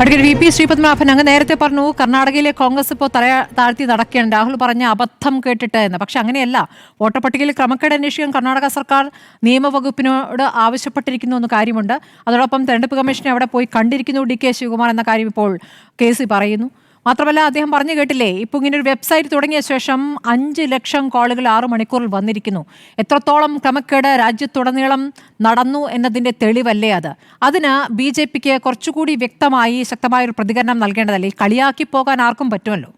Advocate V P Sreepadmanabhan അങ്ങ് നേരത്തെ പറഞ്ഞു കർണാടകയിലെ കോൺഗ്രസ് ഇപ്പോൾ തല താഴ്ത്തി നടക്കുകയാണ്. രാഹുൽ പറഞ്ഞ അബദ്ധം കേട്ടിട്ട് എന്ന്. പക്ഷെ അങ്ങനെയല്ല. വോട്ടപ്പട്ടികയിൽ ക്രമക്കേട് അന്വേഷിക്കാൻ കർണാടക സർക്കാർ നിയമവകുപ്പിനോട് ആവശ്യപ്പെട്ടിരിക്കുന്നു എന്ന കാര്യമുണ്ട്. അതോടൊപ്പം തെരഞ്ഞെടുപ്പ് കമ്മീഷനെ അവിടെ പോയി കണ്ടിരിക്കുന്നു ഡി കെ ശിവകുമാർ എന്ന കാര്യം ഇപ്പോൾ കെ സി പറയുന്നു. മാത്രമല്ല അദ്ദേഹം പറഞ്ഞു കേട്ടില്ലേ ഇപ്പോൾ ഇങ്ങനെ ഒരു വെബ്സൈറ്റ് തുടങ്ങിയ ശേഷം അഞ്ച് ലക്ഷം കോളുകൾ ആറു മണിക്കൂറിൽ വന്നിരിക്കുന്നു. എത്രത്തോളം ക്രമക്കേട് രാജ്യത്തുടനീളം നടന്നു എന്നതിന്റെ തെളിവല്ലേ അത്? അതിന് ബി ജെ പിക്ക് കുറച്ചുകൂടി വ്യക്തമായി ശക്തമായ ഒരു പ്രതികരണം നൽകേണ്ടതല്ലേ? കളിയാക്കി പോകാൻ ആർക്കും പറ്റുമല്ലോ.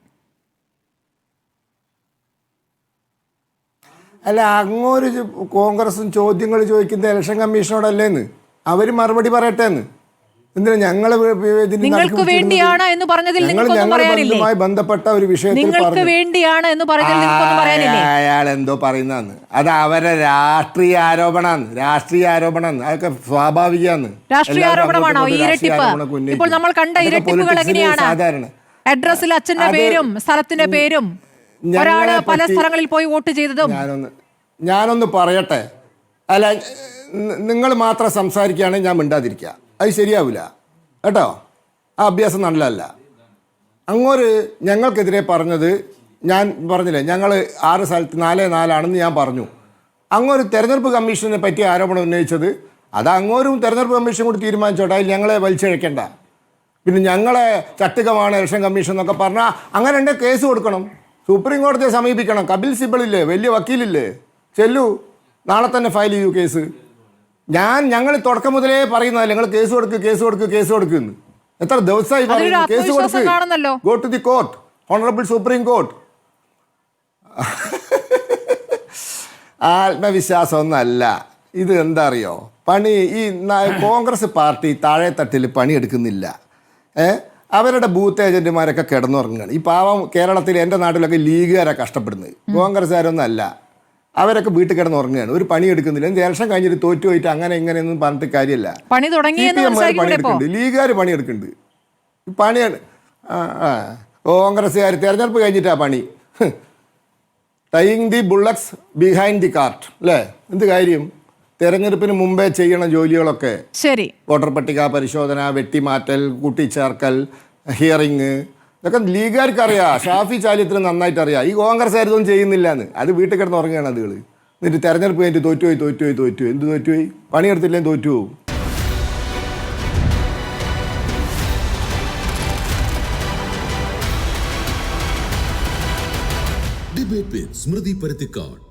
അല്ല അങ്ങോട്ട് കോൺഗ്രസും ചോദ്യങ്ങൾ ചോദിക്കുന്ന ഇലക്ഷൻ കമ്മീഷനോടല്ലേന്ന്? അവർ മറുപടി പറയട്ടെ എന്ന് എന്തിനാ ഞങ്ങൾ നിങ്ങൾക്ക് വേണ്ടിയാണ് എന്ന് പറഞ്ഞതിൽ നിങ്ങൾക്കൊന്നും പറയാനില്ലേ? ബന്ധപ്പെട്ട ഒരു വിഷയത്തിൽ നിങ്ങൾക്ക് വേണ്ടിയാണ് എന്ന് പറഞ്ഞതിൽ നിങ്ങൾക്കൊന്നും പറയാനില്ലേ? അയാൾ എന്തോ പറയുന്നതാണ്. അത് അവരെ രാഷ്ട്രീയ ആരോപണാണ് രാഷ്ട്രീയ ആരോപണമാണ്. അതൊക്കെ സ്വാഭാവികമാണ്. രാഷ്ട്രീയ ആരോപണമാണോ? ഇരട്ടിപ്പ് ഇപ്പോൾ നമ്മൾ കണ്ട ഇരട്ടിപ്പുകൾ എങ്ങനെയാണ്? സാധാരണ. അഡ്രസ്സിൽ അച്ഛന്റെ പേരും സ്ഥലത്തിന്റെ പേരും. ഞങ്ങളെ ഒരാൾ പല സ്ഥലങ്ങളിൽ പോയി വോട്ട് ചെയ്തതും. ഞാനൊന്ന് ഞാനൊന്ന് പറയട്ടെ. അല്ല നിങ്ങൾ മാത്രം സംസാരിക്കുകയാണെങ്കിൽ ഞാൻ മിണ്ടാതിരിക്കുക. അത് ശരിയാവില്ല കേട്ടോ? ആ അഭ്യാസം നല്ലതല്ല. അങ്ങോട്ട് ഞങ്ങൾക്കെതിരെ പറഞ്ഞത് ഞാൻ പറഞ്ഞില്ലേ ഞങ്ങൾ ആറ് സ്ഥലത്ത് നാല് നാലാണെന്ന് ഞാൻ പറഞ്ഞു. അങ്ങൊരു തെരഞ്ഞെടുപ്പ് കമ്മീഷനെ പറ്റി ആരോപണം ഉന്നയിച്ചത് അത് അങ്ങോരും തെരഞ്ഞെടുപ്പ് കമ്മീഷൻ കൂടി തീരുമാനിച്ചോട്ടെ അതിൽ ഞങ്ങളെ വലിച്ചഴക്കേണ്ട. പിന്നെ ഞങ്ങളെ ചട്ടുകമാണ് ഇലക്ഷൻ കമ്മീഷൻ എന്നൊക്കെ പറഞ്ഞാൽ അങ്ങനെ എന്റെ കേസ് കൊടുക്കണം. സുപ്രീം കോടതിയെ സമീപിക്കണം. കപിൽ സിബിളില്ലേ വലിയ വക്കീലില്ലേ? ചെല്ലു. നാളെ തന്നെ ഫയൽ ചെയ്യൂ കേസ്. ഞാൻ ഞങ്ങൾ തുടക്കം മുതലേ പറയുന്നതല്ല നിങ്ങൾ കേസ് കൊടുക്ക് കേസ് കൊടുക്ക് കേസ് കൊടുക്കുന്നു എത്ര ദിവസമായി പറയുന്നു? കേസ് ആത്മവിശ്വാസം. കൊടുക്ക്. Go to the court honourable supreme court ആത്മവിശ്വാസമൊന്നല്ല. ഇത് എന്താ അറിയോ പണി ഈ കോൺഗ്രസ് പാർട്ടി താഴെ തട്ടിൽ പണിയെടുക്കുന്നില്ല. ഏ? അവരുടെ ബൂത്ത് ഏജന്റുമാരൊക്കെ കിടന്നുറങ്ങുകയാണ്. ഈ പാവം കേരളത്തിൽ എന്റെ നാട്ടിലൊക്കെ ലീഗുകാരാണ് കഷ്ടപ്പെടുന്നത്. കോൺഗ്രസ്സുകാരൊന്നും അല്ല അവരൊക്കെ വീട്ടിൽ കിടന്ന് ഉറങ്ങുകയാണ്. ഒരു പണി എടുക്കുന്നില്ല. എന്ത് ഇലക്ഷൻ കഴിഞ്ഞിട്ട് തോറ്റു പോയിട്ട് അങ്ങനെ ഇങ്ങനെയൊന്നും പറഞ്ഞിട്ട് കാര്യമില്ല. പണി തുടങ്ങി പണിയെടുക്കുന്നുണ്ട്. ലീഗുകാർ പണിയെടുക്കുന്നുണ്ട്. പണിയാണ്. ആ കോൺഗ്രസ്സുകാർ തെരഞ്ഞെടുപ്പ് കഴിഞ്ഞിട്ടാ പണി. Tying the bullets behind the cart അല്ലേ? എന്ത് കാര്യം? തെരഞ്ഞെടുപ്പിന് മുമ്പേ ചെയ്യണ ജോലികളൊക്കെ. ശരി. വോട്ടർ പട്ടിക പരിശോധന വെട്ടിമാറ്റൽ കൂട്ടിച്ചേർക്കൽ ഹിയറിങ് ഇതൊക്കെ ലീഗുകാർക്ക് അറിയാം. ഷാഫി ചാലിയത്തിന് നന്നായിട്ട് അറിയാം. ഈ കോൺഗ്രസ് ആയിരുന്നു ചെയ്യുന്നില്ല എന്ന് അത് വീട്ടിൽ കിടന്ന് ഉറങ്ങുകയാണ് അതുകൾ എന്നിട്ട് തെരഞ്ഞെടുപ്പ് കഴിഞ്ഞിട്ട് തോറ്റുപോയി തോറ്റുപോയി തോറ്റുപോയി. എന്ത് തോറ്റുപോയി? പണിയെടുത്തില്ലെങ്കിൽ തോറ്റുപോകും ഡിബേറ്റ് സ്മൃതി പരുത്തിക്കാട്